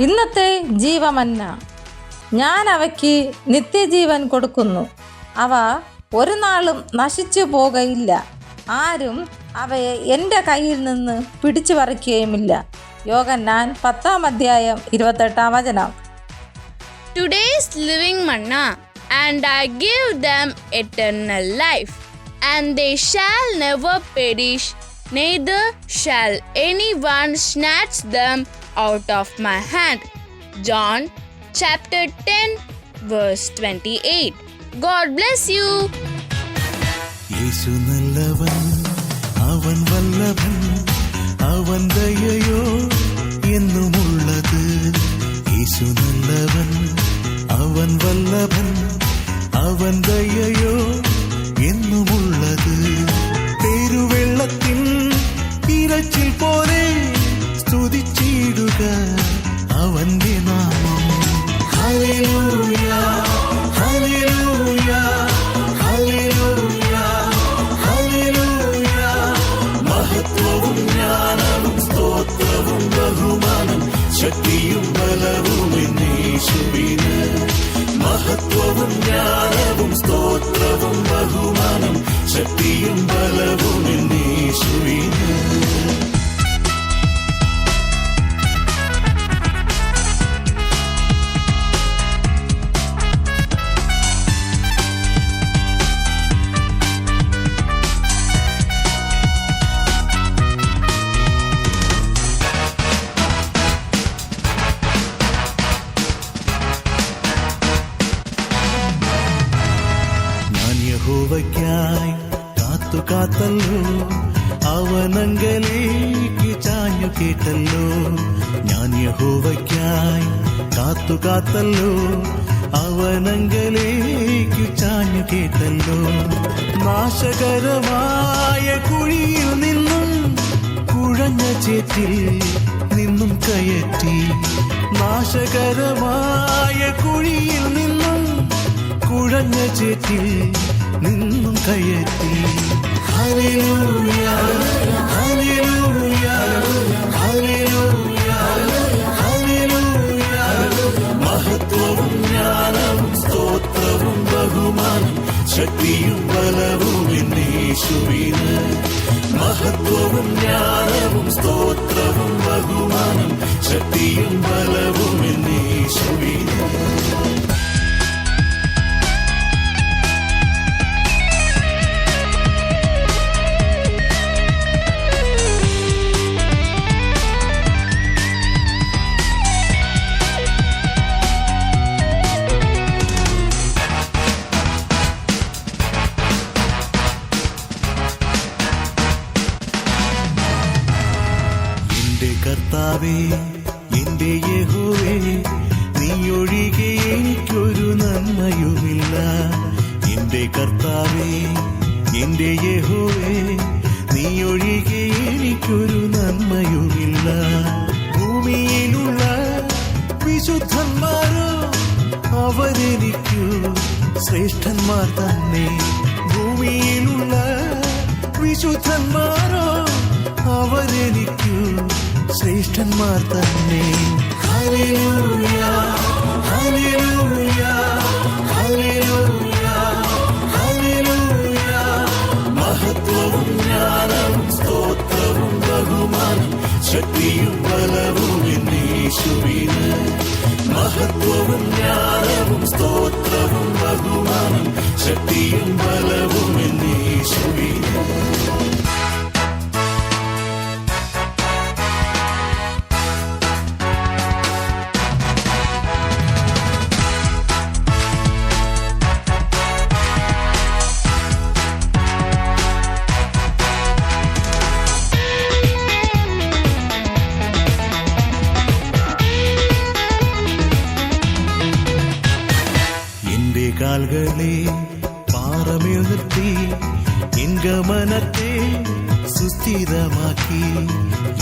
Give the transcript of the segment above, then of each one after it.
ഇന്നത്തെ ജീവമന്ന. ഞാൻ അവയ്ക്ക് നിത്യജീവൻ കൊടുക്കുന്നു. അവ ഒരു നാളും നശിച്ചു പോകയില്ല. ആരും അവയെ എന്റെ കയ്യിൽ നിന്ന് പിടിച്ചു പറിക്കുകയുമില്ല. യോഗന്നാൻ പത്താം അധ്യായം ഇരുപത്തെട്ടാം വചനം. Today's manna and I I them them life and they shall never never perish, shall any one snatch them out of my hand. John chapter 10, verse 28. God bless you. இயேசு நல்லவன் அவன் வல்லவன் அவன் தயையோ இன்னும் உள்ளது இயேசு நல்லவன் அவன் வல்லவன் அவன் தயையோ இன்னும் உள்ளது பெருவெள்ளத்தின் இரச்சில் போரே സ്തുതിച്ചിടുക അവന്റെ നാമം. ഹല്ലേലൂയ ഹല്ലേലൂയ മഹത്വവും ജ്ഞാനവും സ്തോത്രവും ബഹുമാനം ശക്തിയും ബലവും എന്നേശുവിന് മഹത്വവും സ്തോത്രവും ബഹുമാനം ശക്തിയും ബലവും എന്നേശുവിന് യഹോവയ്ക്കായി കാത്തു കാത്തല്ലോ. അവനങ്കലേക്ക് ചാഞ്ഞു കേട്ടല്ലോ. ഞാൻ യഹോവയ്ക്കായി കാത്തു കാത്തല്ലോ. അവനങ്കലേക്ക് ചാഞ്ഞു കേട്ടല്ലോ. നാശകരമായ കുഴിയിൽ നിന്നും കുഴഞ്ഞ ചേറ്റിൽ നിന്നും കയറ്റി. നാശകരമായ കുഴിയിൽ നിന്നും കുഴഞ്ഞ ചേറ്റിൽ നിന്നും കയറ്റി. Hallelujah hallelujah. ഹല്ലേലൂയ ഹല്ലേലൂയ മഹത്വവും ജ്ഞാനവും സ്തോത്രവും ബഹുമാനം ശക്തിയും ബലവും എന്നേശുവിന് മഹത്വവും ജ്ഞാനവും സ്തോത്രവും ബഹുമാനം ശക്തിയും ബലവും എന്റെ കർത്താവേ എന്റെ യഹോവേ നീ ഒഴികെ എനിക്കൊരു നന്മയുമില്ല. എന്റെ കർത്താവേ എന്റെ യഹോവേ നീ ഒഴികെ എനിക്കൊരു നന്മയുമില്ല. ഭൂമിയിലുള്ള വിശുദ്ധന്മാരോ അവരെനിക്കു ശ്രേഷ്ഠന്മാർ തന്നെ. ഭൂമിയിലുള്ള വിശുദ്ധന്മാരോ അവരെനിക്കു ശ്രേഷ്ഠന്മാർ തന്നെ ഹല്ലേലൂയ ഹല്ലേലൂയ ഹല്ലേലൂയ ഹല്ലേലൂയ മഹത്വവും ജ്ഞാനവും സ്തോത്രവും ബഹുമാനം ശക്തിയും ബലവും എന്നേശുവിന് മഹത്വവും ജ്ഞാനവും സ്തോത്രവും ബഹുമാനം ശക്തിയും കാൽകളെ പാറമെഴുത്തി എങ്ക മനത്തെ സുസ്ഥിരമാക്കി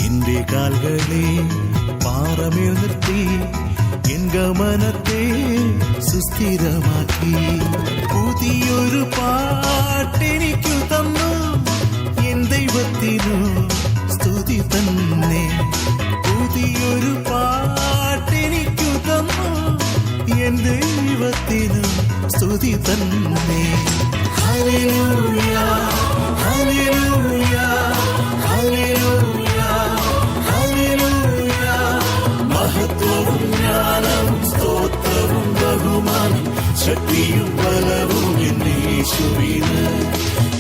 എന്റെ കാൽകളെ പാറമെഴുത്തി എങ്ക മനത്തെ സുസ്ഥിരമാക്കി പുതിയൊരു പാട്ടെനിക്കു തന്നു. എൻ ദൈവത്തിനു സ്തുതി തന്നെ. പുതിയൊരു പാട്ടെനിക്കു തന്നു. എൻ ദൈവത്തിനു സ്തുതി തന്നെ ഹല്ലേലൂയ ഹല്ലേലൂയ ഹല്ലേലൂയ ഹല്ലേലൂയ മഹത്വവും ജ്ഞാനവും സ്തോത്രവും ബഹുമാനം ശക്തിയും ബലവും എന്നേശുവിന്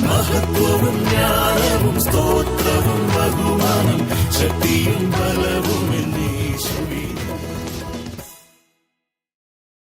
മഹത്വവും ജ്ഞാനവും സ്തോത്രവും ബഹുമാനം ശക്തിയും